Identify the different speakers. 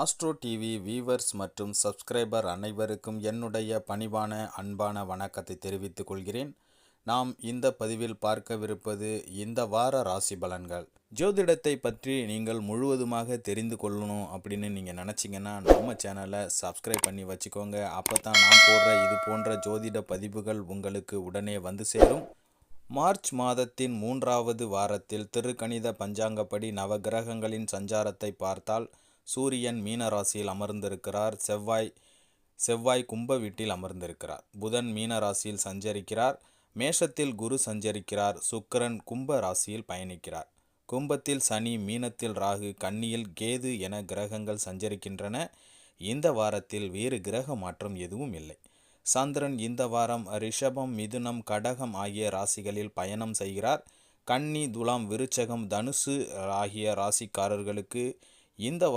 Speaker 1: Astro TV viewers மற்றும் subscriber அனைவருக்கும் என்னுடைய பணிவான அன்பான வணக்கத்தை தெரிவித்துக் கொள்கிறேன். நாம் இந்த பதிவில் பார்க்கவிருப்பது இந்த வார ராசி பலன்கள். ஜோதிடத்தை பற்றி நீங்கள் முழுவதுமாக தெரிந்து கொள்ளணும் அப்படின்னு நீங்கள் நினச்சிங்கன்னா நம்ம சேனலை சப்ஸ்கிரைப் பண்ணி வச்சுக்கோங்க. அப்போ தான் நான் போடுற இது போன்ற ஜோதிட பதிவுகள் உங்களுக்கு உடனே வந்து சேரும். மார்ச் மாதத்தின் மூன்றாவது வாரத்தில் திருக்கணித பஞ்சாங்கப்படி நவகிரகங்களின் சஞ்சாரத்தை பார்த்தால் சூரியன் மீன ராசியில் அமர்ந்திருக்கிறார். செவ்வாய் செவ்வாய் கும்ப வீட்டில் அமர்ந்திருக்கிறார். புதன் மீன ராசியில் சஞ்சரிக்கிறார். மேஷத்தில் குரு சஞ்சரிக்கிறார். சுக்கிரன் கும்ப ராசியில் பயணிக்கிறார். கும்பத்தில் சனி மீனத்தில் ராகு கன்னியில் கேது என கிரகங்கள் சஞ்சரிக்கின்றன. இந்த வாரத்தில் வேறு கிரக மாற்றம் எதுவும் இல்லை. சந்திரன் இந்த வாரம் ரிஷபம் மிதுனம் கடகம் ஆகிய ராசிகளில் பயணம் செய்கிறார். கன்னி துலாம் விருச்சகம் தனுசு ஆகிய ராசிக்காரர்களுக்கு இந்த